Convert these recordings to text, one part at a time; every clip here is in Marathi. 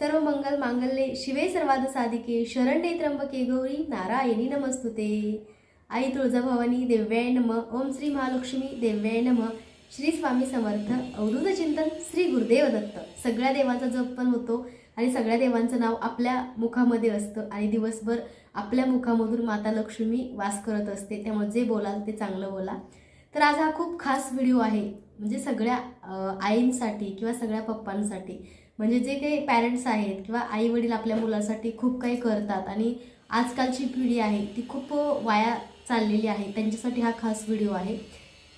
सर्व मंगल मांगल्ये शिवे सर्वाद साधिके शरण्ये त्र्यंबके गौरी नारायणी नमस्तुते. आई तुळजाभवानी देव्याय नम ओम श्री महालक्ष्मी देव्याय नम. श्री स्वामी समर्थ अवधूत चिंतन श्री गुरुदेव दत्त. सगळ्या देवांचा जप पण होतो आणि सगळ्या देवांचं नाव आपल्या मुखामध्ये असतं आणि दिवसभर आपल्या मुखामधून माता लक्ष्मी वास करत असते. त्यामुळे जे बोलाल ते चांगलं बोला. तर आज हा खूप खास व्हिडिओ आहे. म्हणजे सगळ्या आईंसाठी किंवा सगळ्या पप्पांसाठी. म्हणजे जे काही पॅरेंट्स आहेत किंवा आई वडील आपल्या मुलासाठी खूप काही करतात आणि आजकालची पिढी आहे ती खूप वाया चाललेली आहे. त्यांच्यासाठी हा खास व्हिडिओ आहे.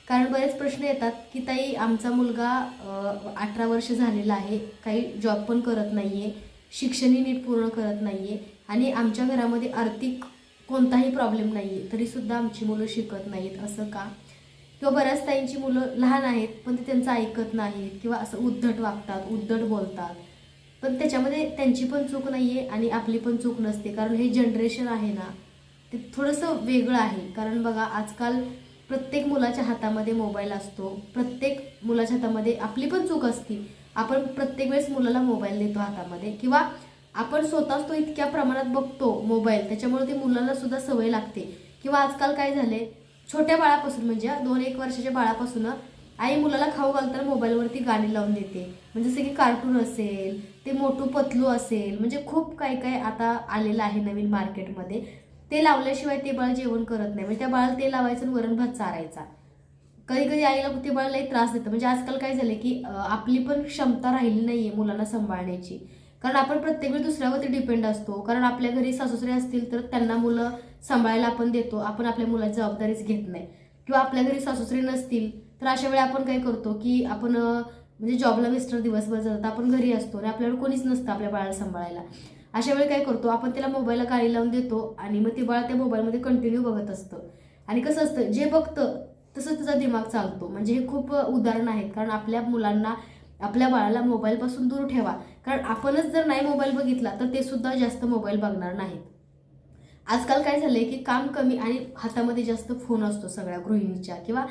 कारण बरेच प्रश्न येतात की ताई आमचा मुलगा अठरा वर्ष झालेला आहे काही जॉब पण करत नाही आहे शिक्षणही नीट पूर्ण करत नाही आहे आणि आमच्या घरामध्ये आर्थिक कोणताही प्रॉब्लेम नाही आहे तरीसुद्धा आमची मुलं शिकत नाहीत. असं का? किंवा बऱ्याच ताईंची मुलं लहान आहेत पण ते त्यांचं ऐकत नाहीत किंवा असं उद्धट वागतात उद्धट बोलतात. पण त्याच्यामध्ये त्यांची पण चूक नाही आहे आणि आपली पण चूक नसते. कारण हे जनरेशन आहे ना ते थोडंसं वेगळं आहे. कारण बघा आजकाल प्रत्येक मुलाच्या हातामध्ये मोबाईल असतो. प्रत्येक मुलाच्या हातामध्ये आपली पण चूक असते. आपण प्रत्येक वेळेस मुलाला मोबाईल देतो हातामध्ये. किंवा आपण स्वतःच तो इतक्या प्रमाणात बघतो मोबाईल त्याच्यामुळे ते मुलाला सुद्धा सवय लागते. किंवा आजकाल काय झाले छोट्या बाळापासून म्हणजे दोन एक वर्षाच्या बाळापासून आई मुलाला खाऊ घालताना मोबाईलवरती गाणी लावून देते. म्हणजे जसं की कार्टून असेल ते मोठू पतलू असेल म्हणजे खूप काही काही आता आलेलं आहे नवीन मार्केटमध्ये. ते लावल्याशिवाय ते बाळ जेवण करत नाही. म्हणजे त्या बाळाला ते लावायचं आणि वरण भात चारायचा. कधी कधी आईला ते बाळालाही त्रास देतं. म्हणजे आजकाल काय झालं की आपली पण क्षमता राहिली नाही आहे मुलांना सांभाळण्याची. कारण आपण प्रत्येक वेळी दुसऱ्यावरती डिपेंड असतो. कारण आपल्या घरी सासूसरे असतील तर त्यांना मुलं सांभाळायला आपण देतो आपण आपल्या मुलाची जबाबदारीच घेत नाही. किंवा आपल्या घरी सासूसरी नसतील तर अशा वेळी आपण काय करतो की आपण म्हणजे जॉबला मिस्टर दिवसभर जातात आपण घरी असतो आणि आपल्याकडे कोणीच नसतं आपल्या बाळाला सांभाळायला. अशा वेळी काय करतो आपण त्याला मोबाईलला काळी लावून देतो आणि मग ते बाळ त्या मोबाईलमध्ये कंटिन्यू बघत असतं. आणि कसं असतं जे बघतं तसं त्याचा दिमाग चालतो. म्हणजे हे खूप उदाहरण आहेत. कारण आपल्या मुलांना आपल्या बाळाला मोबाईलपासून दूर ठेवा. कारण आपणच जर नाही मोबाईल बघितला तर ते सुद्धा जास्त मोबाईल बघणार नाहीत. आजकाल काय झालंय की काम कमी आणि हातामध्ये जास्त फोन असतो सगळ्या गृहिणीच्या किंवा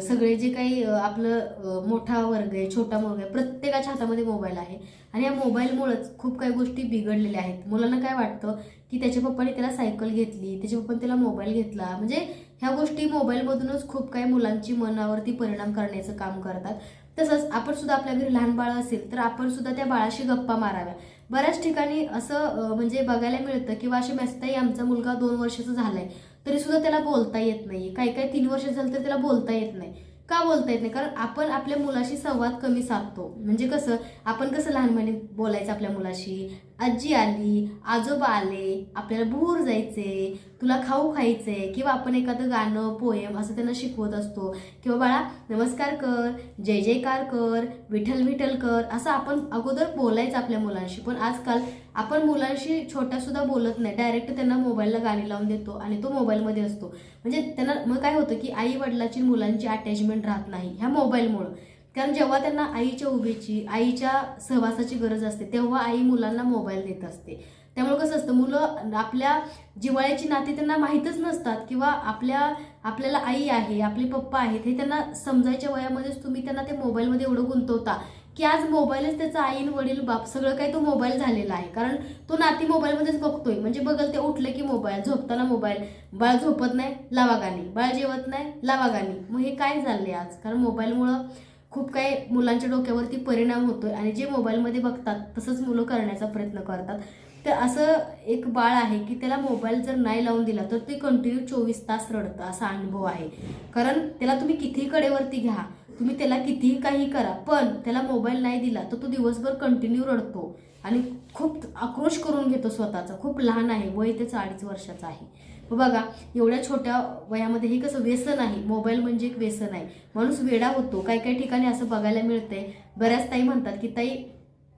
सगळे जे काही आपलं मोठा वर्ग आहे छोटा वर्ग आहे प्रत्येकाच्या हातामध्ये मोबाईल आहे. आणि या मोबाईलमुळेच खूप काही गोष्टी बिघडलेल्या आहेत. मुलांना काय वाटतं की त्याच्या पप्पाने त्याला सायकल घेतली त्याच्या पप्पाने त्याला मोबाईल घेतला. म्हणजे ह्या गोष्टी मोबाईलमधूनच खूप काही मुलांची मनावरती परिणाम करण्याचं काम करतात. तसंच आपण सुद्धा आपल्या घरी लहान बाळ असेल तर आपण सुद्धा त्या बाळाशी गप्पा माराव्या. बऱ्याच ठिकाणी असं म्हणजे बघायला मिळतं किंवा असे मेसताई आमचा मुलगा दोन वर्षाचा झालाय. तरी सुद्धा त्याला बोलता येत नाही काही काही तीन वर्ष झालं तर त्याला बोलता येत नाही. का बोलता येत नाही? कारण आपण आपल्या मुलाशी संवाद कमी साधतो. म्हणजे कसं आपण कसं लहानपणी बोलायचं आपल्या मुलाशी? आजी आली आजोबा आले आपल्याला भूर जायचे तुला खाऊ खायचे किंवा आपण एखादं गाणं पोयम असं त्यांना शिकवत असतो. किंवा बाळा नमस्कार कर जय जयकार कर विठ्ठल विठ्ठल कर असं आपण अगोदर बोलायचं आपल्या मुलांशी. पण आजकाल आपण मुलांशी छोट्यासुद्धा बोलत नाही. डायरेक्ट त्यांना मोबाईलला गाणी लावून देतो आणि तो मोबाईलमध्ये असतो. म्हणजे त्यांना मग काय होतं की आई वडिलाची मुलांची अटॅचमेंट राहत नाही ह्या मोबाईलमुळं कारण जेव्हा त्यांना आईच्या उभीची आईच्या सहवासाची गरज असते तेव्हा आई मुलांना मोबाईल देत असते. त्यामुळे कसं असतं मुलं आपल्या जिवाळ्याची नाती त्यांना माहीतच नसतात किंवा आपल्या आपल्याला आई आहे आपले पप्पा आहेत हे त्यांना समजायच्या वयामध्येच तुम्ही त्यांना ते मोबाईलमध्ये एवढं गुंतवता की आज मोबाईलच त्याचा आईन वडील बाप सगळं काही तो मोबाईल झालेला आहे. कारण तो नाती मोबाईलमध्येच बघतोय. म्हणजे बघल ते उठलं की मोबाईल झोपताना मोबाईल बाळ झोपत नाही लावा गाणी. बाळ जेवत नाही लावा गाणी. मग हे काय झालंय आज? कारण मोबाईलमुळं खूप काही मुलांच्या डोक्यावरती परिणाम होतोय आणि जे मोबाईलमध्ये बघतात तसंच मुलं करण्याचा प्रयत्न करतात. तर असं एक बाळ आहे की त्याला मोबाईल जर नाही लावून दिला तर ते कंटिन्यू चोवीस तास रडतं असा अनुभव आहे. कारण त्याला तुम्ही कितीही कडेवरती घ्या तुम्ही त्याला कितीही काही करा पण त्याला मोबाईल नाही दिला तर तो दिवसभर कंटिन्यू रडतो. आणि खूप आक्रोश करून घेतो स्वतःचा. खूप लहान आहे वय त्याचं अडीच वर्षाचं आहे. बघा एवढ्या छोट्या वयामध्ये हे कसं व्यसन आहे. मोबाईल म्हणजे एक व्यसन आहे. माणूस वेडा होतो. काही काही ठिकाणी असं बघायला मिळतंय. बऱ्याच ताई म्हणतात की ताई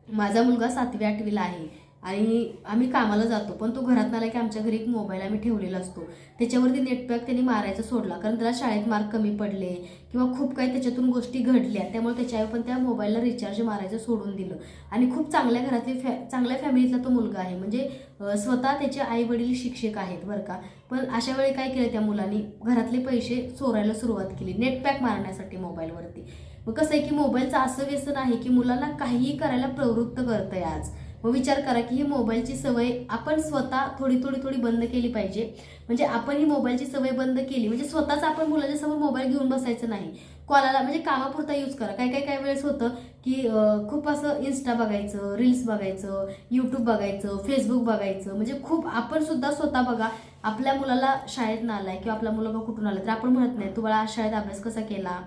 माझा मुलगा सातवी आठवीला आहे. आणि आम्ही कामाला जातो पण तो घरात आला की आमच्या घरी एक मोबाईल आम्ही ठेवलेला असतो. त्याच्यावरती नेटपॅक त्यांनी मारायचा सोडला कारण त्याला शाळेत मार्क कमी पडले किंवा खूप काही त्याच्यातून गोष्टी घडल्या त्यामुळे त्याच्यावर पण त्या मोबाईलला रिचार्ज मारायचं सोडून दिलं. आणि खूप चांगल्या घरातली फॅ चांगल्या फॅमिलीतला तो मुलगा आहे. म्हणजे स्वतः त्याचे आई वडील शिक्षक आहेत बरं का. पण अशा वेळी काय केलं त्या मुलांनी? घरातले पैसे चोरायला सुरुवात केली नेटपॅक मारण्यासाठी मोबाईलवरती मग कसं आहे की मोबाईलचं असं व्यसन आहे की मुलांना काहीही करायला प्रवृत्त करतं आहे आज. व विचार करा की ही मोबाईलची सवय आपण स्वतः थोडी थोडी थोडी बंद केली पाहिजे. म्हणजे आपण ही मोबाईलची सवय बंद केली म्हणजे स्वतःच आपण मुलाच्या समोर मोबाईल घेऊन बसायचं नाही. कॉलाला म्हणजे कामापुरता यूज करा. काही काही काही वेळेस होतं की खूप असं इन्स्टा बघायचं रील्स बघायचं यूट्यूब बघायचं फेसबुक बघायचं. म्हणजे खूप आपण सुद्धा स्वतः बघा आपल्या मुलाला शाळेत आलाय किंवा आपला मुलगा कुठून आला तर आपण म्हणत नाही तू बाळा आज शाळेत अभ्यास कसा केला?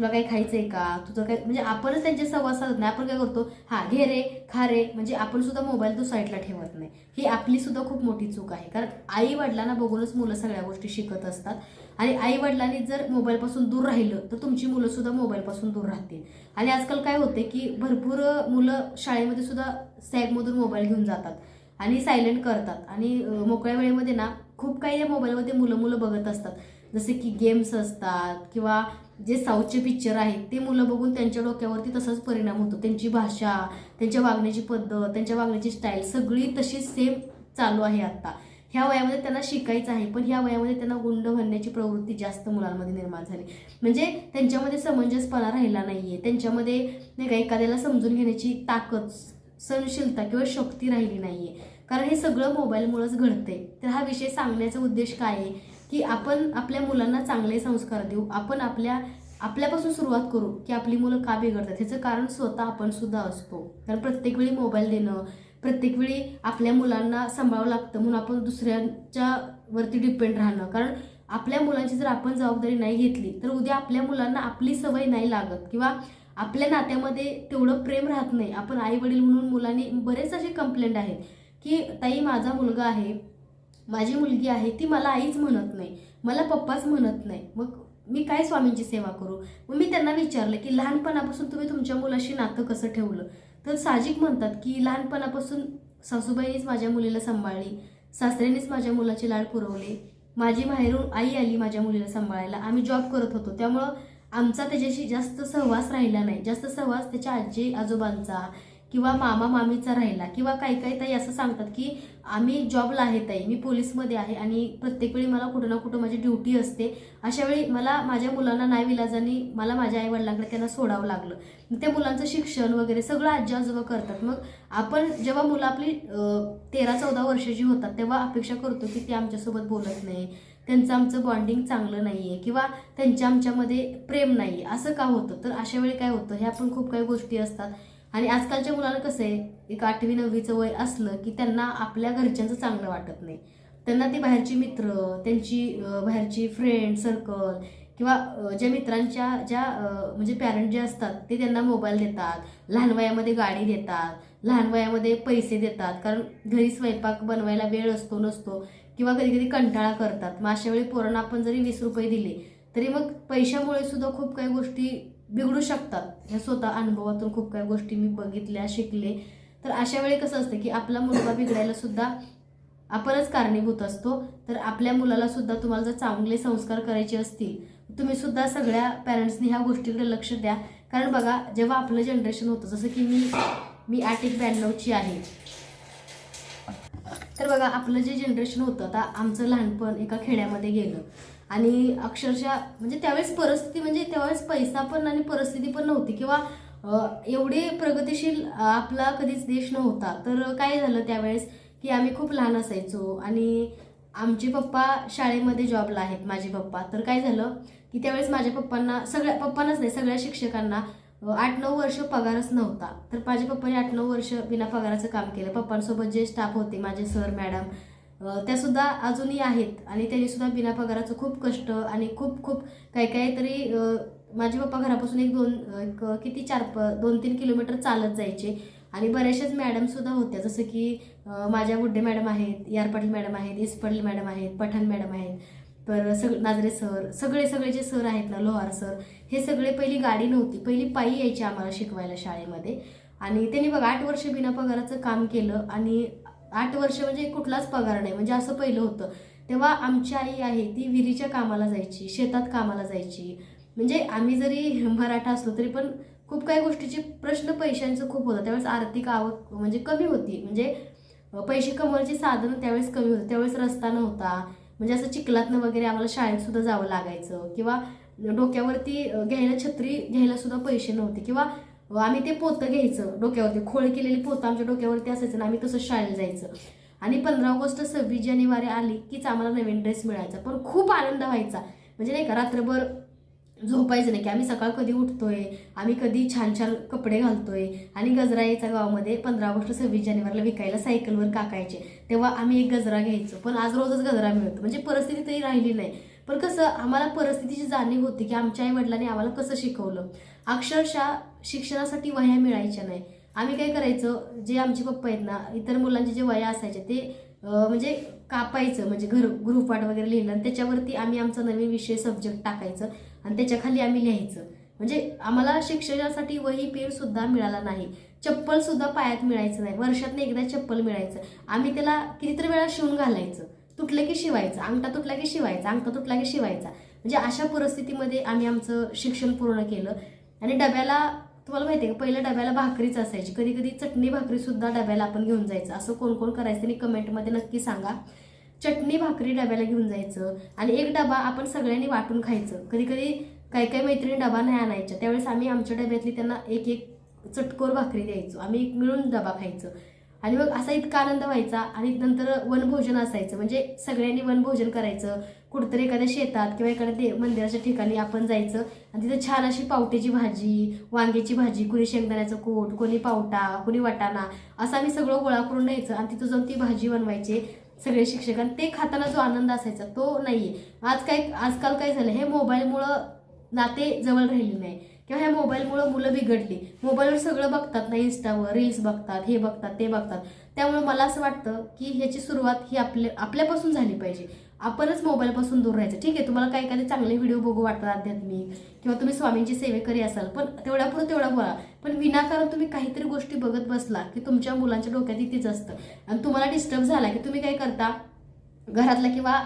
तुला काही खायचंय का? तुझं काय म्हणजे आपणच त्यांचे संवाद साधत नाही. आपण काय करतो हा घे रे खा रे. म्हणजे आपण सुद्धा मोबाईल तो साईडला ठेवत नाही. ही आपली सुद्धा खूप मोठी चूक आहे. कारण आई वडिलांना बघूनच मुलं सगळ्या गोष्टी शिकत असतात. आणि आई वडिलांनी जर मोबाईलपासून दूर राहिलं तर तुमची मुलं सुद्धा मोबाईलपासून दूर राहतील. आणि आजकाल काय होते की भरपूर मुलं शाळेमध्ये सुद्धा सॅगमधून मोबाईल घेऊन जातात. आणि सायलेंट करतात. आणि मोकळ्या वेळेमध्ये ना खूप काही या मोबाईलमध्ये मुलं मुलं बघत असतात. जसे की गेम्स असतात किंवा जे साऊथचे पिक्चर आहेत ते मुलं बघून त्यांच्या डोक्यावरती तसाच परिणाम होतो. त्यांची भाषा त्यांच्या वागण्याची पद्धत त्यांच्या वागण्याची स्टाईल सगळी तशी सेम चालू आहे आत्ता ह्या वयामध्ये त्यांना शिकायचं आहे पण ह्या वयामध्ये त्यांना गुंड म्हणण्याची प्रवृत्ती जास्त मुलांमध्ये निर्माण झाली. म्हणजे त्यांच्यामध्ये समंजसपणा राहिला नाही आहे त्यांच्यामध्ये नाही का एखाद्याला समजून घेण्याची ताकद सहनशीलता किंवा शक्ती राहिली नाही आहे कारण हे सगळं मोबाईलमुळेच घडतंय. तर हा विषय सांगण्याचा उद्देश काय आहे? की आपण आपल्या मुलांना चांगले संस्कार देऊ. आपण आपल्या आपल्यापासून सुरुवात करू की आपली मुलं का बिघडतात. ह्याचं कारण स्वतः आपण सुद्धा असतो. कारण प्रत्येक वेळी मोबाईल देणं प्रत्येक वेळी आपल्या मुलांना सांभाळावं लागतं म्हणून आपण दुसऱ्यांच्या वरती डिपेंड राहणं. कारण आपल्या मुलांची जर आपण जबाबदारी नाही घेतली तर उद्या आपल्या मुलांना आपली सवय नाही लागत. किंवा आपल्या नात्यामध्ये तेवढं प्रेम राहत नाही. आपण आई वडील म्हणून मुलांनी बरेच असे कंप्लेंट आहेत की ताई माझा मुलगा आहे. माझी मुलगी आहे ती मला आईच म्हणत नाही मला पप्पाच म्हणत नाही. मग मी काय स्वामींची सेवा करू? मग मी त्यांना विचारलं की लहानपणापासून तुम्ही तुमच्या मुलाशी नातं कसं ठेवलं? तर साहजिक म्हणतात की लहानपणापासून सासूबाईनीच माझ्या मुलीला सांभाळली सासऱ्यानेच माझ्या मुलाचे लाड पुरवले माझी माहेरून आई आली माझ्या मुलीला सांभाळायला. आम्ही जॉब करत होतो. त्यामुळं आमचा त्याच्याशी जास्त सहवास राहिला नाही. जास्त सहवास त्याच्या आजी आजोबांचा किंवा मामा मामीचा राहिला किंवा काही काही ताई असं सांगतात की आम्ही जॉबला आहे ताई मी पोलीसमध्ये आहे आणि प्रत्येक वेळी मला कुठं ना कुठं माझी ड्युटी असते. अशा वेळी मला माझ्या मुलांना नाही विलाजाने मला माझ्या आई वडिलांकडे त्यांना सोडावं लागलं. त्या मुलांचं शिक्षण वगैरे सगळं आजी आजोबा करतात. मग आपण जेव्हा मुलं आपली तेरा चौदा वर्षाची होतात तेव्हा अपेक्षा करतो की ते आमच्यासोबत बोलत नाही. त्यांचं आमचं बॉन्डिंग चांगलं नाही आहे किंवा त्यांच्या आमच्यामध्ये प्रेम नाही आहे असं का होतं? तर अशा वेळी काय होतं? ह्या पण खूप काही गोष्टी असतात. आणि आजकालच्या मुलांना कसं आहे एक आठवी नववीचं वय असलं की त्यांना आपल्या घरच्यांचं चांगलं वाटत नाही. त्यांना ते बाहेरची मित्र त्यांची बाहेरची फ्रेंड सर्कल किंवा ज्या मित्रांच्या ज्या म्हणजे पॅरेंट जे असतात ते त्यांना मोबाईल देतात लहान वयामध्ये गाडी देतात लहान वयामध्ये पैसे देतात. कारण घरी स्वयंपाक बनवायला वेळ असतो नसतो किंवा कधी कधी कंटाळा करतात. मग अशा वेळी पोरांना आपण जरी वीस रुपये दिले तरी मग पैशामुळे सुद्धा खूप काही गोष्टी बिघडू शकतात. ह्या स्वतः अनुभवातून खूप काही गोष्टी मी बघितल्या शिकले. तर अशा वेळी कसं असतं की आपला मुलगा बिघडायला सुद्धा आपणच कारणीभूत असतो. तर आपल्या मुलाला सुद्धा तुम्हाला जर चांगले संस्कार करायचे असतील तुम्ही सुद्धा सगळ्या पॅरेंट्सनी ह्या गोष्टीकडे लक्ष द्या. कारण बघा जेव्हा आपलं जनरेशन होतं जसं की मी मी आठ एक ब्याण्णवची आहे. तर बघा आपलं जे जनरेशन होतं आता आमचं लहानपण एका खेड्यामध्ये गेलं. आणि अक्षरशः म्हणजे त्यावेळेस परिस्थिती म्हणजे त्यावेळेस पैसा पण आणि परिस्थिती पण नव्हती. किंवा एवढे प्रगतिशील आपला कधीच देश नव्हता. तर काय झालं त्यावेळेस की आम्ही खूप लहान असायचो आणि आमचे पप्पा शाळेमध्ये जॉबला आहेत माझे पप्पा. तर काय झालं की त्यावेळेस माझ्या पप्पांना सगळ्या पप्पांनाच नाही सगळ्या शिक्षकांना आठ नऊ वर्ष पगारच नव्हता. तर माझ्या पप्पाने आठ नऊ वर्ष बिना पगाराचं काम केलं. पप्पांसोबत जे स्टाफ होते माझे सर मॅडम त्यासुद्धा अजूनही आहेत. आणि त्यांनीसुद्धा बिना पगाराचं खूप कष्ट आणि खूप खूप काही काही तरी माझे पप्पा घरापासून एक दोन एक किती चार प दोन तीन किलोमीटर चालत जायचे. आणि बऱ्याचशाच मॅडमसुद्धा होत्या. जसं की माझ्या गुड्डे मॅडम आहेत यार पाटील मॅडम आहेत इसपडली मॅडम आहेत पठाण मॅडम आहेत तर सग नाजरे सर सगळे सगळे जे सर आहेत ना लोहार सर हे सगळे पहिली गाडी नव्हती. पहिली पायी यायची आम्हाला शिकवायला शाळेमध्ये. आणि त्यांनी बघा आठ वर्ष बिना पगाराचं काम केलं आणि आठ वर्ष म्हणजे कुठलाच पगार नाही. म्हणजे असं पहिलं होतं. तेव्हा आमची आई आहे ती विहिरीच्या कामाला जायची शेतात कामाला जायची. म्हणजे आम्ही जरी मराठा असलो तरी पण खूप काही गोष्टीचे प्रश्न पैशांचं खूप होतं. त्यावेळेस आर्थिक आवक म्हणजे कमी होती. म्हणजे पैसे कमवायचे साधनं त्यावेळेस कमी होतं. त्यावेळेस रस्ता नव्हता. म्हणजे असं चिखलातनं वगैरे आम्हाला शाळेत सुद्धा जावं लागायचं. किंवा डोक्यावरती घ्यायला छत्री घ्यायला सुद्धा पैसे नव्हते. किंवा आम्ही ते पोतं घ्यायचं. डोक्यावरती खोळ केलेली पोतं आमच्या डोक्यावरती असायचं ना आम्ही तसं शाळेला जायचं. आणि पंधरा ऑगस्ट सव्वीस जानेवारी आली कीच आम्हाला नवीन ड्रेस मिळायचा. पण खूप आनंद व्हायचा. म्हणजे नाही का रात्रभर झोपायचं नाही की आम्ही सकाळ कधी उठतोय आम्ही कधी छान छान कपडे घालतोय आणि गजरा यायचा गावामध्ये पंधरा ऑगस्ट सव्वीस जानेवारीला विकायला सायकलवर काकायचे. तेव्हा आम्ही एक गजरा घ्यायचो. पण आज रोजच गजरा मिळतो. म्हणजे परिस्थिती तरी राहिली नाही. पण कसं आम्हाला परिस्थितीची जाणीव होती की आमच्या आई वडिलांनी आम्हाला कसं शिकवलं? अक्षरशः शिक्षणासाठी वह्या मिळायच्या नाही. आम्ही काय करायचं जे आमचे पप्पा आहेत ना इतर मुलांचे जे वया असायचे ते म्हणजे कापायचं म्हणजे घर गृहपाठ वगैरे लिहिलं आणि त्याच्यावरती आम्ही आमचा नवीन विषय सब्जेक्ट टाकायचं आणि त्याच्याखाली आम्ही लिहायचं. म्हणजे आम्हाला शिक्षणासाठी वही पेनसुद्धा मिळाला नाही. चप्पलसुद्धा पायात मिळायचं नाही. वर्षातनं एकदा चप्पल मिळायचं. आम्ही त्याला कितीतरी वेळा शिवून घालायचं. तुटलं की शिवायचं. अंगठा तुटला की शिवायचा. अंगठा तुटला की शिवायचा. म्हणजे अशा परिस्थितीमध्ये आम्ही आमचं शिक्षण पूर्ण केलं. आणि डब्याला तुम्हाला माहिती आहे का पहिल्या डब्याला भाकरीच असायची. कधी कधी चटणी भाकरी सुद्धा डब्याला आपण घेऊन जायचं. असं कोण कोण करायचं आणि कमेंटमध्ये नक्की सांगा. चटणी भाकरी डब्याला घेऊन जायचं आणि एक डबा आपण सगळ्यांनी वाटून खायचं. कधी कधी काही काही मैत्रिणी डबा नाही आणायच्या. त्यावेळेस आम्ही आमच्या डब्यातली त्यांना एक एक चटकोर भाकरी द्यायचो. आम्ही एक मिळून डबा खायचो. आणि मग असा इतका आनंद व्हायचा आणि नंतर वनभोजन असायचं. म्हणजे सगळ्यांनी वनभोजन करायचं. कुठंतरी एखाद्या शेतात किंवा एखाद्या दे मंदिराच्या ठिकाणी आपण जायचं आणि तिथे छान अशी पावट्याची भाजी वांग्याची भाजी कुणी शेंगदाण्याचं कोट कोणी पावटा कोणी वाटाणा असं आम्ही सगळं गोळा करून न्यायचं आणि तिथं जाऊन ती भाजी बनवायचे सगळे शिक्षक. आणि ते खाताना जो आनंद असायचा तो नाही आहे आज काय आजकाल काय झालं? हे मोबाईलमुळं नाते जवळ राहिले नाही. किंवा ह्या मोबाईलमुळं मुलं बिघडली. मोबाईलवर सगळं बघतात ना इंस्टावर रील्स बघतात हे बघतात ते बघतात. त्यामुळे मला असं वाटतं की ह्याची सुरुवात ही आपल्या आपल्यापासून झाली पाहिजे. आपणच मोबाईलपासून दूर राहायचं. ठीक आहे तुम्हाला काही काही चांगले व्हिडिओ बघू वाटतात आध्यात्मिक किंवा तुम्ही स्वामींची सेवेकरी असाल पण तेवढ्यापुरं तेवढा बोला. पण विनाकारण तुम्ही काहीतरी गोष्टी बघत बसला की तुमच्या मुलांच्या डोक्यात इथेच असतं. आणि तुम्हाला डिस्टर्ब झाला की तुम्ही काय करता? घरातला किंवा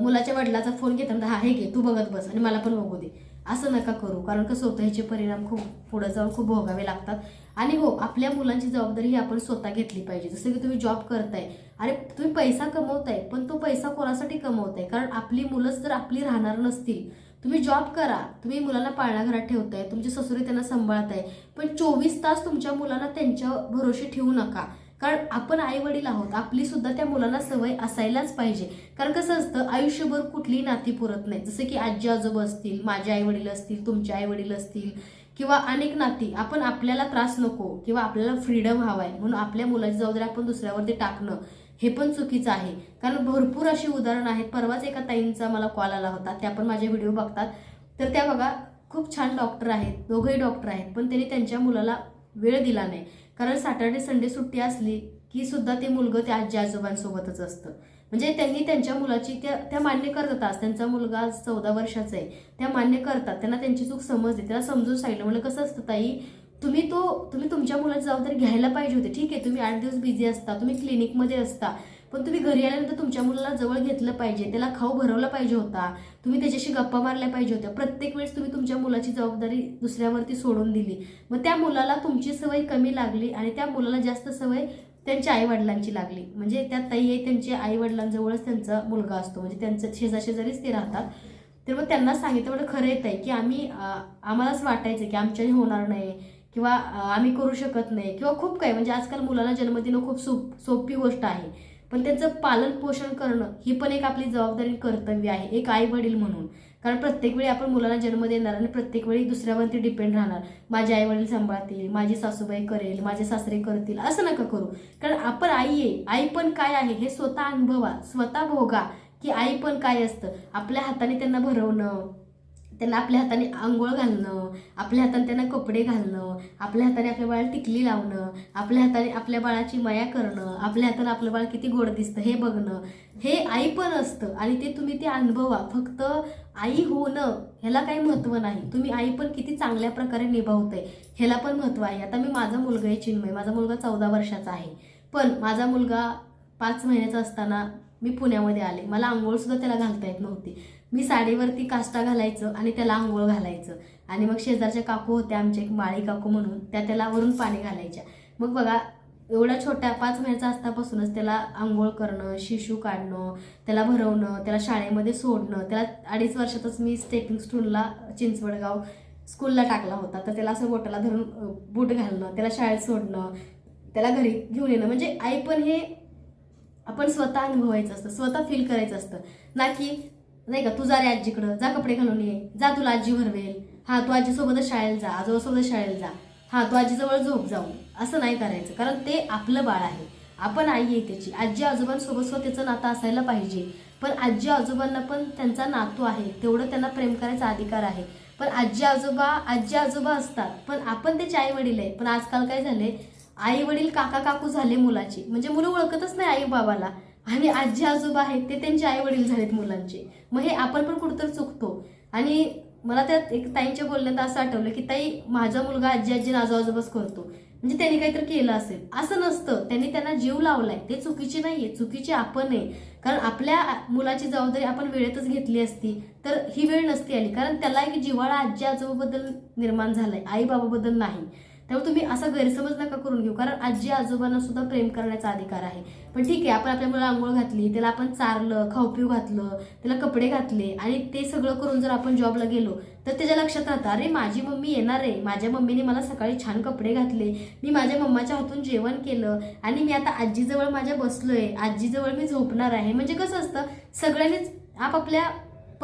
मुलाच्या वडिलाचा फोन घेताना हा हे घे तू बघत बस आणि मला पण बघू दे. असं नका करू. कारण कसं होतं ह्याचे परिणाम खूप पुढे जाऊन खूप भोगावे लागतात. आणि हो आपल्या मुलांची जबाबदारी ही आपण स्वतः घेतली पाहिजे. जसं की तुम्ही जॉब करताय. अरे तुम्ही पैसा कमवताय पण तो पैसा कोणासाठी कमवताय? कारण आपली मुलंच जर आपली राहणार नसतील तुम्ही जॉब करा. तुम्ही मुलांना पाळणा घरात ठेवताय तुमचे ससुरे त्यांना सांभाळताय. पण चोवीस तास तुमच्या मुलांना त्यांच्या भरोशी ठेवू नका. कारण आपण आई वडील आहोत आपली सुद्धा त्या मुलांना सवय असायलाच पाहिजे. कारण कसं असतं आयुष्यभर कुठलीही नाती पुरत नाही जसं की आजी आजोबा असतील माझे आई वडील असतील तुमचे आई वडील असतील किंवा अनेक नाती. आपण आपल्याला त्रास नको किंवा आपल्याला फ्रीडम हवाय. म्हणून आपल्या मुलाची जबाबदारी आपण दुसऱ्यावरती टाकणं हे पण चुकीचं आहे. कारण भरपूर अशी उदाहरणं आहेत. परवाच एका ताईंचा मला कॉल आला होता. त्या पण माझे व्हिडिओ बघतात. तर त्या बघा खूप छान डॉक्टर आहेत. दोघंही डॉक्टर आहेत. पण त्यांनी त्यांच्या मुलाला वेळ दिला नाही. कारण सॅटर्डे संडे सुट्टी असली की सुद्धा ते मुलगं त्या आजी आजोबांसोबतच असतं. म्हणजे त्यांनी त्यांच्या मुलाची त्या त्या मान्य करतात त्यांचा मुलगा आज चौदा वर्षाचा आहे. त्या मान्य करतात. त्यांना त्यांची चूक समजते. त्याला समजून सांगितलं. म्हणजे कसं असतं ताई? तुम्ही तो तुम्ही तुमच्या मुलाची जबाबदारी घ्यायला पाहिजे होती. ठीक आहे तुम्ही आठ दिवस बिझी असता. तुम्ही क्लिनिकमध्ये असता. पण तुम्ही घरी आल्यानंतर तुमच्या मुलाला जवळ घेतलं पाहिजे त्याला खाऊ भरवला पाहिजे होता. तुम्ही त्याच्याशी गप्पा मारल्या पाहिजे होत्या. प्रत्येक वेळेस तुम्ही तुमच्या मुलाची जबाबदारी दुसऱ्यावरती सोडून दिली. मग त्या मुलाला तुमची सवय कमी लागली आणि त्या मुलाला जास्त सवय त्यांच्या आईवडिलांची लागली. म्हणजे त्या ताई आहे त्यांच्या आईवडिलांजवळच त्यांचा मुलगा असतो. म्हणजे त्यांचं शेजाशेजारीच ते राहतात. तर मग त्यांना सांगितलं म्हणजे खरं येत आहे की आम्ही आम्हालाच वाटायचं की आमच्याने होणार नाही किंवा आम्ही करू शकत नाही किंवा खूप काही. म्हणजे आजकाल मुलाला जन्म देणं खूप सोप सोपी गोष्ट आहे. पण त्यांचं पालन पोषण करणं ही पण एक आपली जबाबदारी कर्तव्य आहे एक आई वडील म्हणून. कारण प्रत्येक वेळी आपण मुलाला जन्म देणार आणि प्रत्येक वेळी दुसऱ्यावरती डिपेंड राहणार. माझे आई वडील सांभाळतील माझी सासूबाई करेल माझे सासरे करतील असं नका करू. कारण आपण आई आहे आई पण काय आहे हे स्वतः अनुभवा स्वतः भोगा की आई पण काय असतं. आपल्या हाताने त्यांना भरवणं त्यांना आपल्या हाताने आंघोळ घालणं आपल्या हाताने त्यांना कपडे घालणं आपल्या हाताने आपल्या बाळाला टिकली लावणं आपल्या हाताने आपल्या बाळाची माया करणं आपल्या हाताने आपलं बाळ किती गोड दिसतं हे बघणं हे आई पण असतं आणि ते तुम्ही ते अनुभवा. फक्त आई होणं ह्याला काही महत्त्व नाही. तुम्ही आई पण किती चांगल्या प्रकारे निभावताय ह्याला पण महत्त्व आहे. आता मी माझा मुलगा आहे चिन्मय. माझा मुलगा चौदा वर्षाचा आहे. पण माझा मुलगा पाच महिन्याचा असताना मी पुण्यामध्ये आले. मला आंघोळसुद्धा त्याला घालता येत नव्हती. मी साडीवरती काष्टा घालायचं आणि त्याला आंघोळ घालायचं. आणि मग शेजारच्या काकू होत्या आमच्या एक माळी काकू म्हणून त्या त्याला वरून पाणी घालायच्या. मग बघा एवढ्या छोट्या पाच महिन्याचा असतापासूनच त्याला आंघोळ करणं शिशू काढणं त्याला भरवणं त्याला शाळेमध्ये सोडणं त्याला अडीच वर्षातच मी स्टेपिंग स्टूलला चिंचवडगाव स्कूलला टाकला होता. तर त्याला असं बोटाला धरून बूट घालणं त्याला शाळेत सोडणं त्याला घरी घेऊन येणं. म्हणजे आई पण हे आपण स्वतः अनुभवायचं असतं स्वतः फील करायचं असतं. ना की नाही का तू जा रे आजीकडं जा कपडे घालून ये. जा तुला आजी भरवेल. हा तू आजीसोबतच शाळेला जा आजोबासोबत शाळेला जा. हा तू आजीजवळ झोप जाऊ असं नाही करायचं कारण ते आपलं बाळ आहे. आपण आई आहे त्याची. आजी आजोबांसोबत त्याचं नातं असायला पाहिजे. पण आजी आजोबांना पण त्यांचा नातू आहे तेवढं त्यांना प्रेम करायचा अधिकार आहे. पण आजी आजोबा आजी आजोबा असतात. पण आपण त्याचे आई वडील आहे. पण आजकाल काय झाले आई वडील काका काकू झाले मुलाची. म्हणजे मुलं ओळखतच नाही आई बाबाला आणि आजी आजोबा आहेत ते त्यांचे आई वडील झालेत मुलांचे. मग हे आपण पण कुठंतरी चुकतो. आणि मला त्यात एक ताईंच्या बोलण्यात असं आठवलं की ताई माझा मुलगा आजी आजी आजो आजोबाच करतो. म्हणजे त्यांनी काहीतरी केलं असेल. असं नसतं. त्यांनी त्यांना जीव लावलाय. ते चुकीचे नाहीये. चुकीचे आपण आहे. कारण आपल्या मुलाची जबाबदारी आपण वेळेतच घेतली असती तर ही वेळ नसती आली. कारण त्याला एक जिव्हाळा आजी आजोबाबद्दल निर्माण झालाय. आई बाबाबद्दल नाही. त्यामुळे तुम्ही असा गैरसमज नका करून घेऊ कारण आजी आजोबांना सुद्धा प्रेम करण्याचा अधिकार आहे. पण ठीक आहे आपण आपल्या मुलाला आंघोळ घातली त्याला आपण चारलं खाऊ पिऊ घातलं त्याला कपडे घातले आणि ते सगळं करून जर आपण जॉबला गेलो तर त्याच्या लक्षात राहतं अरे माझी मम्मी येणार आहे. माझ्या मम्मीने मला सकाळी छान कपडे घातले. मी माझ्या मम्माच्या हातून जेवण केलं आणि मी आता आजीजवळ माझ्या बसलोय. आजीजवळ मी झोपणार आहे. म्हणजे कसं असतं सगळ्यांनीच आपापल्या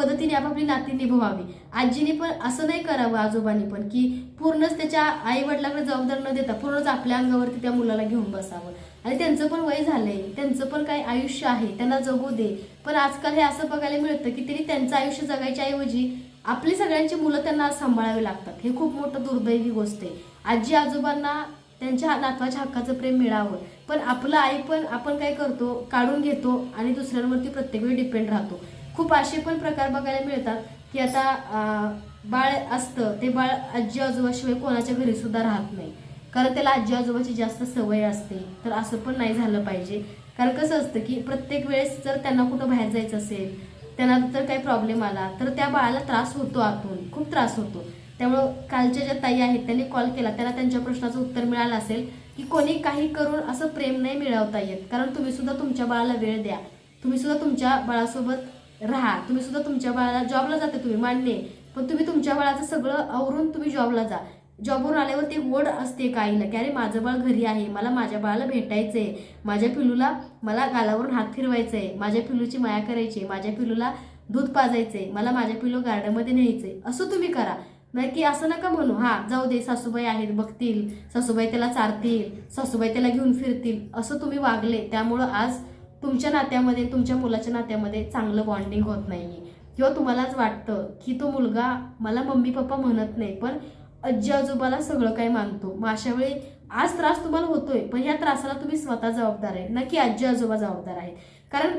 पद्धतीने आपापली नाती निभवावी. आजीने पण असं नाही करावं आजोबांनी पण की पूर्णच त्याच्या आईवडिलांकडे जबाबदार न देता पूर्णच आपल्या अंगावरती त्या मुलाला घेऊन बसावं. आणि त्यांचं पण वय झालंय त्यांचं पण काही आयुष्य आहे त्यांना जगू दे. पण आजकाल हे असं बघायला मिळतं की त्यांनी त्यांचं आयुष्य जगायच्या ऐवजी आपली सगळ्यांची मुलं त्यांना सांभाळावी लागतात. हे खूप मोठं दुर्दैवी गोष्ट आहे. आजी आजोबांना त्यांच्या नातवाच्या हक्काचं प्रेम मिळावं. पण आपलं आई पण आपण काय करतो काढून घेतो आणि दुसऱ्यांवरती प्रत्येक वेळी डिपेंड राहतो. खूप असे पण प्रकार बघायला मिळतात की आता बाळ असतं ते बाळ आजी आजोबाशिवाय कोणाच्या घरी सुद्धा राहत नाही. कारण त्याला आजी आजोबाची जास्त सवय असते तर असं पण नाही झालं पाहिजे. कारण कसं असतं की प्रत्येक वेळेस जर त्यांना कुठं बाहेर जायचं असेल त्यांना जर काही प्रॉब्लेम आला तर त्या बाळाला त्रास होतो आतून खूप त्रास होतो. त्यामुळं कालच्या ज्या ताई आहेत त्यांनी कॉल केला त्यांना त्यांच्या प्रश्नाचं उत्तर मिळालं असेल की कोणी काही करून असं प्रेम नाही मिळवता येत. कारण तुम्ही सुद्धा तुमच्या बाळाला वेळ द्या. तुम्ही सुद्धा तुमच्या बाळासोबत राहा. तुम्ही सुद्धा तुमच्या बाळाला जॉबला जाते तुम्ही मान्य पण तुम्ही तुमच्या बाळाचं सगळं आवरून तुम्ही जॉबला जा. जॉबवरून आल्यावर ते ओढ असते काही आईला की अरे माझं बाळ घरी आहे. मला माझ्या बाळाला भेटायचं आहे माझ्या पिलूला मला गालावरून हात फिरवायचंय. माझ्या पिलूची माया करायची माझ्या पिलूला दूध पाजायचंय. मला माझ्या पिलू गार्डनमध्ये न्यायचंय. असं तुम्ही करा. नाही की असं नका म्हणू हा जाऊ दे सासूबाई आहेत बघतील. सासूबाई त्याला चारतील. सासूबाई त्याला घेऊन फिरतील. असं तुम्ही वागले. त्यामुळं आज तुमच्या नात्यामध्ये तुमच्या मुलाच्या नात्यामध्ये चांगलं बॉन्डिंग होत नाहीये. किंवा तुम्हालाच वाटतं की तो मुलगा मला मम्मी पप्पा म्हणत नाही पण आजी आजोबाला सगळं काही मानतो. मग अशा वेळी आज त्रास तुम्हाला होतोय पण ह्या त्रासाला तुम्ही स्वतः जबाबदार आहे. ना की आजी आजोबा जबाबदार आहेत. कारण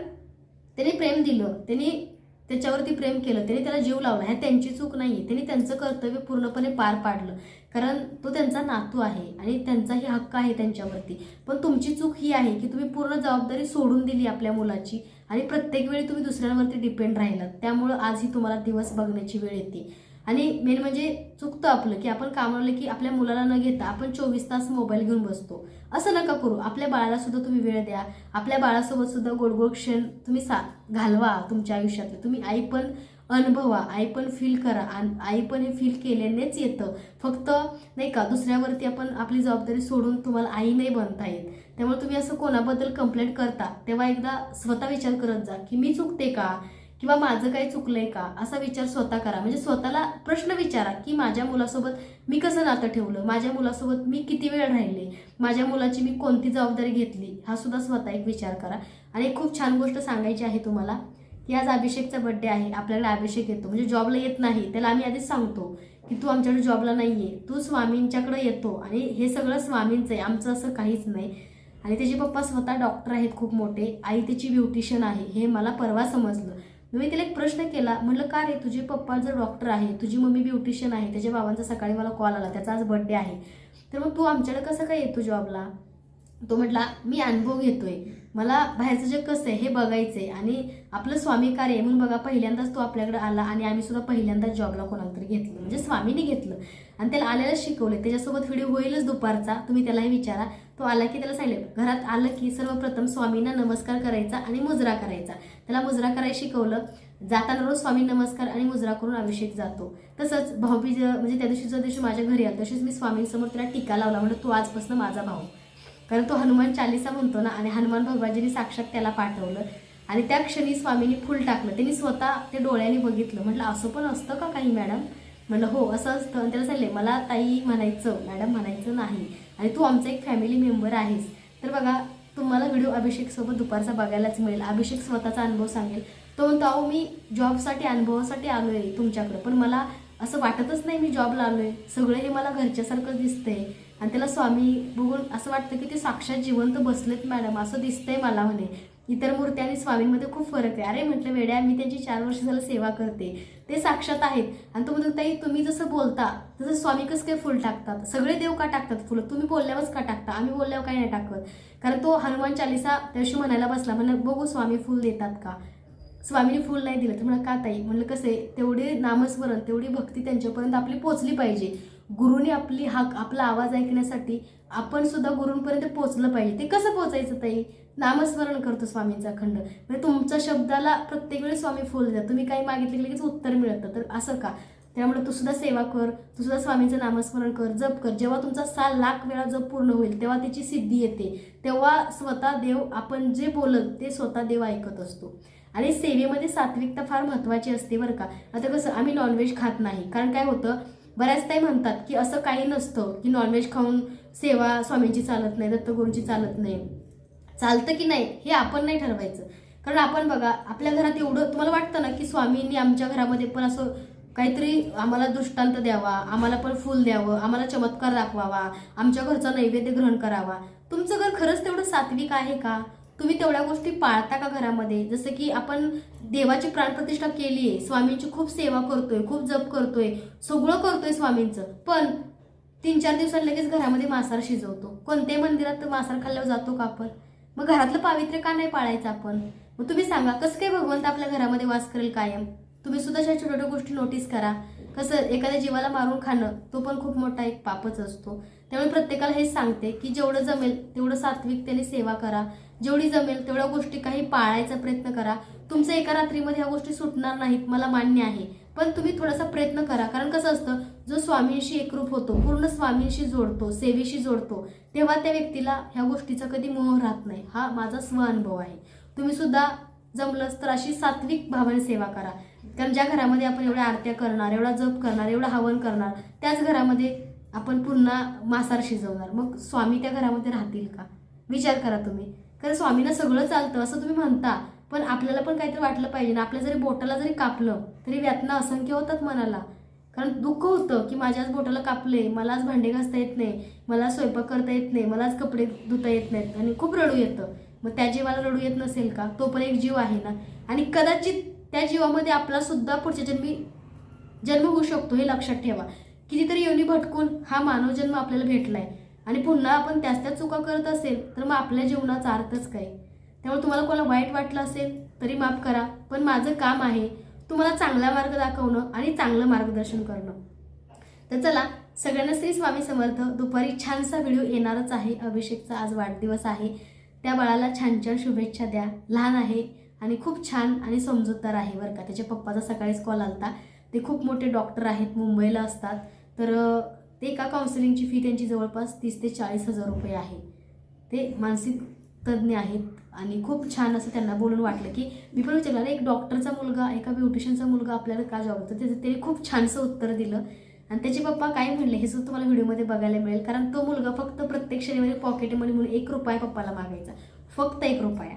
त्यांनी प्रेम दिलं त्यांनी त्याच्यावरती प्रेम केलं. त्यांनी त्याला जीव लावला. ह्या त्यांची चूक नाही आहे त्यांनी त्यांचं कर्तव्य पूर्णपणे पार पाडलं. कारण तो त्यांचा नातू आहे आणि त्यांचाही हक्क आहे त्यांच्यावरती. पण तुमची चूक ही आहे की तुम्ही पूर्ण जबाबदारी सोडून दिली आपल्या मुलाची आणि प्रत्येक वेळी तुम्ही दुसऱ्यांवरती डिपेंड राहिलात. त्यामुळं आजही तुम्हाला दिवस बघण्याची वेळ येते. आणि मेन म्हणजे चुकतं आपलं की आपण कामावलं की आपल्या मुलाला न घेता आपण चोवीस तास मोबाईल घेऊन बसतो. असं नका करू. आपल्या बाळाला सुद्धा तुम्ही वेळ द्या. आपल्या बाळासोबत सुद्धा क्षण तुम्ही सा घालवा तुमच्या आयुष्यातले. तुम्ही आई पण अनुभवा आई पण फील करा आणि आई पण हे फील केल्यानेच येतं. फक्त नाही का दुसऱ्यावरती आपण आपली जबाबदारी सोडून तुम्हाला आई नाही बनता येत. त्यामुळे तुम्ही असं कोणाबद्दल कंप्लेंट करता तेव्हा एकदा स्वतः विचार करत जा की मी चुकते का? किंवा माझं काही चुकलंय का? असा विचार स्वतः करा. म्हणजे स्वतःला प्रश्न विचारा की माझ्या मुलासोबत मी कसं नातं ठेवलं? माझ्या मुलासोबत मी किती वेळ राहिले? माझ्या मुलाची मी कोणती जबाबदारी घेतली? हा सुद्धा स्वतः एक विचार करा. आणि एक खूप छान गोष्ट सांगायची आहे तुम्हाला की आज अभिषेकचा बड्डे आहे. आपल्याकडे अभिषेक येतो. म्हणजे जॉबला येत नाही. त्याला आम्ही आधीच सांगतो की तू आमच्याकडे जॉबला नाही आहे तू स्वामींच्याकडे येतो. आणि हे सगळं स्वामींचं आहे. आमचं असं काहीच नाही. आणि त्याचे पप्पा स्वतः डॉक्टर आहेत खूप मोठे. आई त्याची ब्युटिशियन आहे. हे मला परवा समजलं. मी तिला एक प्रश्न केला म्हटलं का रे तुझे पप्पा जर डॉक्टर आहे तुझी मम्मी ब्युटिशियन आहे त्याच्या बाबांचा सकाळी मला कॉल आला त्याचा आज बर्थडे आहे. तर मग तू आमच्याकडे कसं काय येतो जॉबला तो म्हटला मी अनुभव घेतोय. मला बाहेरचं जग कसं आहे हे बघायचंय. आणि आपलं स्वामी कार्य म्हणून बघा पहिल्यांदाच तो आपल्याकडे आला आणि आम्ही सुद्धा पहिल्यांदाच जॉबला कोणाला तरी घेतलं. म्हणजे स्वामीने घेतलं. आणि त्याला आल्याला शिकवले. त्याच्यासोबत व्हिडिओ होईलच दुपारचा. तुम्ही त्यालाही विचारा. तो आला की त्याला सांगितलं घरात आलं की सर्वप्रथम स्वामींना नमस्कार करायचा आणि मुजरा करायचा. त्याला मुजरा करायला शिकवलं. जाताना रोज स्वामी नमस्कार आणि मुजरा करून अभिषेक जातो. तसंच भाऊबीज म्हणजे त्या दिवशीच्या दिवशी माझ्या घरी आलं तशीच मी स्वामींसमोर त्याला टीका लावला. म्हणजे तू आजपासून माझा भाऊ. कारण तो हनुमान चालिसा म्हणतो ना आणि हनुमान भगवानजींनी साक्षात त्याला पाठवलं. आणि त्या क्षणी स्वामींनी फुल टाकलं. त्यांनी स्वतः ते डोळ्यांनी बघितलं. म्हटलं असं पण असतं का काही मॅडम? म्हणलं हो असं असतं. आणि त्याला सांगले मला ताई म्हणायचं मॅडम म्हणायचं नाही. आणि तू आमचा एक फॅमिली मेंबर आहेस. तर बघा तुम्हाला व्हिडिओ अभिषेकसोबत दुपारचा बघायलाच मिळेल. अभिषेक स्वतःचा अनुभव सांगेल. तो म्हणतो अहो मी जॉबसाठी अनुभवासाठी आलो आहे तुमच्याकडं. पण मला असं वाटतच नाही मी जॉबला आलो आहे सगळं हे मला घरच्यासारखं दिसतंय. आणि त्याला स्वामी बघून असं वाटतं की ते साक्षात जिवंत बसलेत मॅडम असं दिसतंय मला म्हणे. इतर मूर्ती आणि स्वामींमध्ये खूप फरक आहे. अरे म्हटलं वेड्या मी त्यांची चार वर्ष झालं सेवा करते. ते साक्षात आहेत. आणि तो म्हणतो ताई तुम्ही जसं बोलता तसं स्वामी कसं काय फुल टाकतात? सगळे देव का टाकतात फुलं? तुम्ही बोलल्यावरच का टाकता? आम्ही बोलल्यावर काही नाही टाकत. कारण तो हनुमान चालिसा त्याशी म्हणायला बसला म्हणलं बघू स्वामी फुल देतात का? स्वामीने फुल नाही दिलं. तर म्हणलं का ताई? म्हणलं कसं आहे? तेवढे नामस्मरण तेवढी भक्ती त्यांच्यापर्यंत आपली पोचली पाहिजे. गुरुने आपली हाक आपला आवाज ऐकण्यासाठी आपण सुद्धा गुरूंपर्यंत पोचलं पाहिजे. ते कसं पोचायचं ताई? नामस्मरण करतो स्वामींचा खंड म्हणजे तुमच्या शब्दाला प्रत्येक वेळी स्वामी फुल देतात. तुम्ही काही मागितले लगेच उत्तर मिळतं. तर असं का? त्यामुळे तू सुद्धा सेवा कर तू सुद्धा स्वामींचं नामस्मरण कर जप कर. जेव्हा तुमचा साल लाख वेळा जप पूर्ण होईल तेव्हा त्याची सिद्धी येते. तेव्हा स्वतः देव आपण जे बोलत ते स्वतः देव ऐकत असतो. आणि सेवेमध्ये सात्विकता फार महत्त्वाची असते बरं का? आता कसं आम्ही नॉनव्हेज खात नाही. कारण काय होतं? बऱ्याच ताई म्हणतात की असं काही नसतं की नॉनव्हेज खाऊन सेवा स्वामींची चालत नाही दत्तगुरूंची चालत नाही. चालतं की नाही हे आपण नाही ठरवायचं. कारण आपण बघा आपल्या घरात एवढं तुम्हाला वाटतं ना की स्वामींनी आमच्या घरामध्ये पण असं काहीतरी आम्हाला दृष्टांत द्यावा आम्हाला पण फुल द्यावं आम्हाला चमत्कार दाखवावा आमच्या घरचा नैवेद्य ग्रहण करावा. तुमचं घर खरंच तेवढं सात्विक आहे का? तुम्ही तेवढ्या गोष्टी पाळता का घरामध्ये? जसं की आपण देवाची प्राणप्रतिष्ठा केली आहे स्वामींची खूप सेवा करतोय खूप जप करतोय सगळं करतोय स्वामींचं. पण तीन चार दिवसांनी लगेच घरामध्ये मांसार शिजवतो. कोणत्याही मंदिरात मांसार खाल्ल्यावर जातो का आपण? मग घरातलं पावित्र्य का नाही पाळायचं आपण? मग तुम्ही सांगा कसं काय भगवंत आपल्या घरामध्ये वास करेल कायम? तुम्ही सुद्धा अशा छोट्या छोट्या गोष्टी नोटीस करा. कसं एखाद्या जीवाला मारून खाणं तो पण खूप मोठा एक पापच असतो. त्यामुळे प्रत्येकाला हेच सांगते की जेवढं जमेल तेवढं सात्विकतेने सेवा करा. जेवढी जमेल तेवढ्या गोष्टी काही पाळायचा प्रयत्न करा. तुमचं एका रात्रीमध्ये ह्या गोष्टी सुटणार नाहीत मला मान्य आहे. पण तुम्ही थोडासा प्रयत्न करा. कारण कसं असतं जो स्वामींशी एकरूप होतो पूर्ण स्वामींशी जोडतो सेवेशी जोडतो तेव्हा त्या व्यक्तीला ह्या गोष्टीचा कधी मोह राहत नाही. हा माझा स्व अनुभव आहे. तुम्ही सुद्धा जमलंच तर अशी सात्विक भावाने सेवा करा. कारण ज्या घरामध्ये आपण एवढ्या आरत्या करणार एवढा जप करणार एवढा हवन करणार त्याच घरामध्ये आपण पुन्हा मासार शिजवणार. मग स्वामी त्या घरामध्ये राहतील का? विचार करा तुम्ही. कारण स्वामींना सगळं चालतं असं तुम्ही म्हणता. पण आपल्याला पण काहीतरी वाटलं पाहिजे ना. आपल्या जरी बोटाला जरी कापलं तरी व्यथना असंख्य होतात मनाला. कारण दुःख होतं की माझ्याच बोटाला कापले मला आज भांडे घासता येत नाही मला स्वयंपाक करता येत नाही मला आज कपडे धुता येत नाहीत आणि खूप रडू येतं. मग त्या जीवाला रडू येत नसेल का? तो पण एक जीव आहे ना. आणि कदाचित त्या जीवामध्ये आपला सुद्धा पुढच्या जन्मी जन्म होऊ शकतो हे लक्षात ठेवा. कितीतरी योनी भटकून हा मानव जन्म आपल्याला आहे आणि पुन्हा आपण त्याच त्या चुका करत असेल तर मग आपल्या जीवनाचा अर्थच काय? त्यामुळे तुम्हाला कोणाला वाईट वाटलं असेल तरी माफ करा. पण माझं काम आहे तुम्हाला चांगला मार्ग दाखवणं आणि चांगलं मार्गदर्शन करणं. तर चला सगळ्यांना श्री स्वामी समर्थ. दुपारी छानसा व्हिडिओ येणारच आहे. अभिषेकचा आज वाढदिवस आहे. त्या बाळाला छान छान शुभेच्छा द्या. लहान आहे आणि खूप छान आणि समजूतदार आहे बरं का. त्याच्या पप्पाचा सकाळीच कॉल आलता. ते खूप मोठे डॉक्टर आहेत मुंबईला असतात. तर ते एका काउन्सिलिंगची फी त्यांची जवळपास तीस ते चाळीस हजार रुपये आहे. ते मानसिक तज्ज्ञ आहेत आणि खूप छान असं त्यांना बोलून वाटलं की मी पण विचारलं एक डॉक्टरचा मुलगा एका ब्युटिशियनचा मुलगा आपल्याला का जॉब होतं? त्याचं त्यांनी खूप छानसं उत्तर दिलं. आणि त्याचे पप्पा काय म्हणले हे सुद्धा तुम्हाला व्हिडिओमध्ये बघायला मिळेल कारण तो मुलगा फक्त प्रत्येक शनिवारी पॉकेट मनी म्हणून एक रुपया पप्पाला मागायचा. फक्त एक रुपया.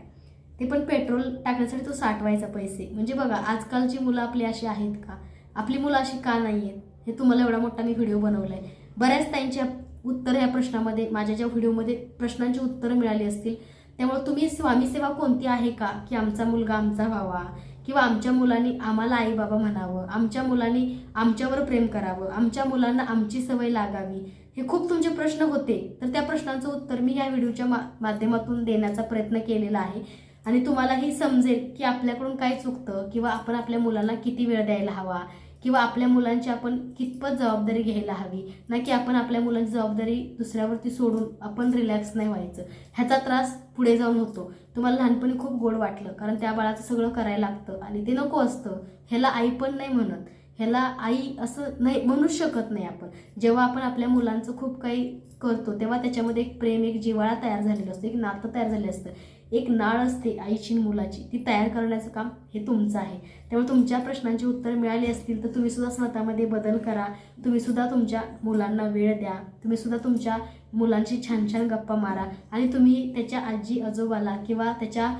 ते पण पेट्रोल टाकण्यासाठी तो साठवायचा पैसे. म्हणजे बघा आजकालची मुलं आपली अशी आहेत का? आपली मुलं अशी का नाही आहेत हे तुम्हाला एवढा मोठा मी व्हिडिओ बनवला आहे बऱ्याच त्यांच्या उत्तर या प्रश्नामध्ये माझ्या ज्या व्हिडिओमध्ये प्रश्नांची उत्तरं मिळाली असतील त्यामुळे तुम्ही स्वामी सेवा कोणती आहे का? की आमचा मुलगा आमचा व्हावा किंवा आमच्या मुलांनी आम्हाला आई बाबा म्हणावं आमच्या मुलांनी आमच्यावर प्रेम करावं आमच्या मुलांना आमची सवय लागावी? हे खूप तुमचे प्रश्न होते. तर त्या प्रश्नांचं उत्तर मी या व्हिडिओच्या मा माध्यमातून देण्याचा प्रयत्न केलेला आहे. आणि तुम्हालाही समजेल की आपल्याकडून काय चुकतं किंवा आपण आपल्या मुलांना किती वेळ द्यायला हवा किंवा आपल्या मुलांची आपण कितपत जबाबदारी घ्यायला हवी? ना की आपण आपल्या मुलांची जबाबदारी दुसऱ्यावरती सोडून आपण रिलॅक्स नाही व्हायचं. ह्याचा त्रास पुढे जाऊन होतो. तुम्हाला लहानपणी खूप गोड वाटलं कारण त्या बाळाचं सगळं करायला लागतं आणि ते नको असतं. ह्याला आई पण नाही म्हणत. ह्याला आई असं नाही म्हणूच शकत नाही आपण. जेव्हा आपण आपल्या मुलांचं खूप काही करतो तेव्हा त्याच्यामध्ये एक प्रेम एक जिव्हाळा तयार झालेलं असतं एक नातं तयार झाले असतं. एक नाळ असते आईची मुलाची. ती तयार करण्याचं काम हे तुमचं आहे. त्यामुळे तुमच्या प्रश्नांची उत्तरं मिळाली असतील तर तुम्ही सुद्धा स्वतःमध्ये बदल करा. तुम्ही सुद्धा तुमच्या मुलांना वेळ द्या. तुम्ही सुद्धा तुमच्या मुलांची छान छान गप्पा मारा. आणि तुम्ही त्याच्या आजी आजोबाला किंवा त्याच्या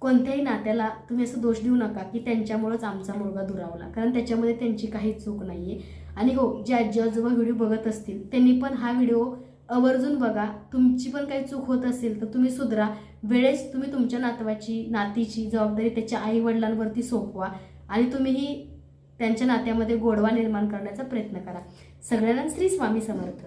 कोणत्याही नात्याला तुम्ही असं दोष देऊ नका की त्यांच्यामुळंच आमचा मुलगा दुरावला. कारण त्याच्यामध्ये त्यांची काही चूक नाही आहे आणि हो जे आजी आजोबा व्हिडिओ बघत असतील त्यांनी पण हा व्हिडिओ आवर्जून बघा तुमची पण काही चूक होत असेल तर तुम्ही सुधरा. वेळेस तुम्ही तुमच्या नातवाची नातीची जबाबदारी त्याच्या आई वडिलांवरती सोपवा आणि तुम्हीही त्यांच्या नात्यामध्ये गोडवा निर्माण करण्याचा प्रयत्न करा. सगळ्यांना श्री स्वामी समर्थ.